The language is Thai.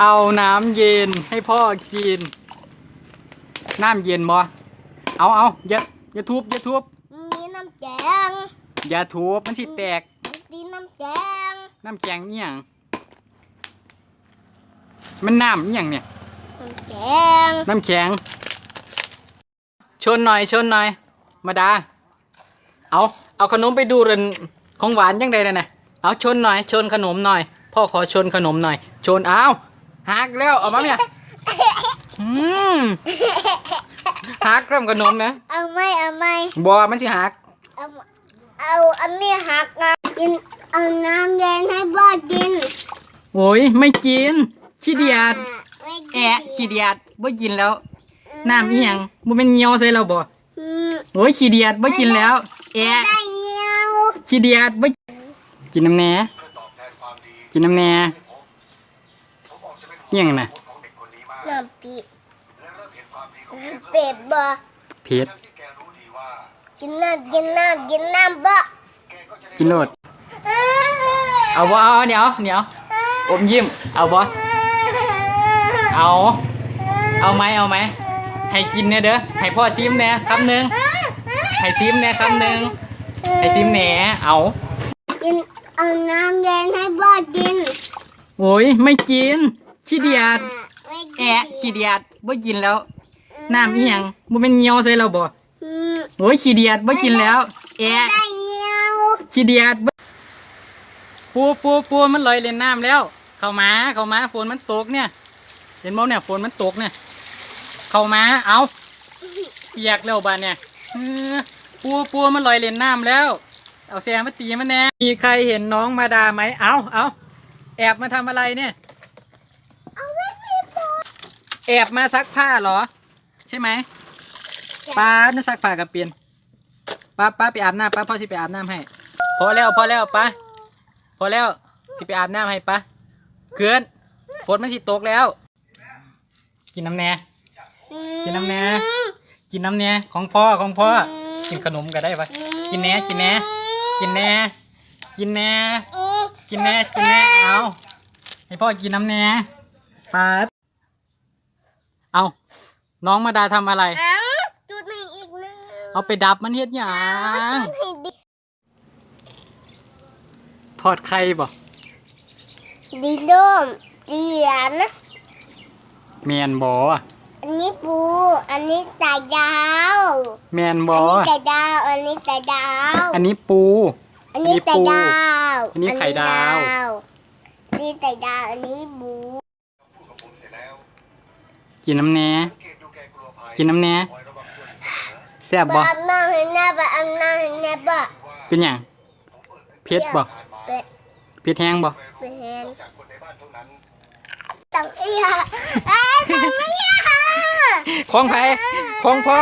เอาน้ำเย็นให้พ่อกิน น้ำเย็นบ่เอาเอาอย่าอย่าทุบอย่าทุบมีน้ำแกงอย่าทุบมันสิแตกมีน้ำแกงน้ำแกงเนี่ยงมันน้ำเนี่ยงเนี่ยน้ำแกงน้ำแข็งชนหน่อยชนหน่อย มาดา เอาเอาขนมไปดูเรนของหวานยังไงนะเอาชนหน่อยชนขนมหน่อย พ่อขอชนขนมหน่อย ชนเอา หักแล้วเอามาเนี่ยอืมหักเริ่มขนมนะเอาไหม่เอาไหม่บอมันสิหักเอาเอาอันนี้หักนะกินเอาน้ำเย็นให้พ่อกินโอ้ยไม่กินขี้เดียดไม่กินแอะขี้เดียดบ่กินแล้วน้ำอีหยังบ่เป็นเงียวใส่เราบ่อืมโอ้ยขี้เดียดบ่กินแล้วแอะได้เงี้ยวขี้เดียดบ่กินน้ำแหน่กินน้ำแหน่อิห ยังน่ะน้ำปีเป็ดบ่เผ็ดกินน้ำกินน้ำกินน้ำบ่กินโลดเอาบ่เอาเดี๋ยวเดี๋ยวอมยิ้มเอาบ่เอาเอาไหมเอาไหมให้กินแน่เด้อให้พ่อซิมแหน่คำหนึงให้ซิมแหน่คำหนึงให้ซิมแหน่เอากินเอาน้ำเย็นให้พ่อกินโอ้ยไม่กิน ขี้เดียดไม่กินแอะขี้เดียดบ่กินแล้วน้ำอีหยังบ่เป็นเงียวใส่เราบ่อืมโอ้ยขี้เดียดบ่กินแล้ว แอะได้เงี้ยวขี้เดียดบ่ปูปูปูมันลอยเล่นน้ำแล้ว เข้ามาเข้ามาฝนมันตกเนี่ยเห็นบ่เนี่ยฝนมันตกเนี่ย เข้ามาเอาเปียกแล้วบ้านเนี่ยเออปูปูมันลอยเล่นน้ำแล้ว เอาแซมมาตีมันแน่มีใครเห็นน้องมาดาไหมเอาเอาแอบมาทำอะไรเนี่ย แอบมาซักผ้าเหรอ ใช่ไหมป้าน่าซักผ้ากับเปลี่ยนป้าป้าไปอาบน้ำป้าพ่อสิไปอาบน้ำให้ พอแล้วพอแล้วป้าพอแล้วสิไปอาบน้ำให้ป้าเกินฝนมันสิตกแล้ว กินน้ำแหน่กินน้ำแหน่กินน้ำแหน่ของพ่อของพ่อกินขนมก็ได้ปะกินแหน่กินแหน่กินแหน่กินแหน่อืมกินแหน่กินแหน่เอาให้พ่อกินน้ำแหน่ป้า เอาน้องมาดาทำอะไร เอาจุดหนึ่งอีกหนึ่งเอาไปดับมันเฮ็ดหยังจุดให้ดีทอดไข่บ่ดีโดมเดียนแมนบ่อันนี้ปู อันนี้ไก่ดาว แมนอับ่นี้ไก่ดาว อันนี้ไก่ดาว อันนี้ปู อันนี้ไก่ดาว อันนี้ไข่ดาว อันนี้ไก่ดาว อันนี้บู กินน้ำแหน่กินน้ำแหน่แซ่บบ่บะอันนั้นเห็นหน้าบะอันนั้นเห็นหน้าบะเป็นหยังเผ็ดบ่เป็ดเผ็ดแห้งบ่เป็นตังเอียเอ้ยตังเอียของไผของพ่อ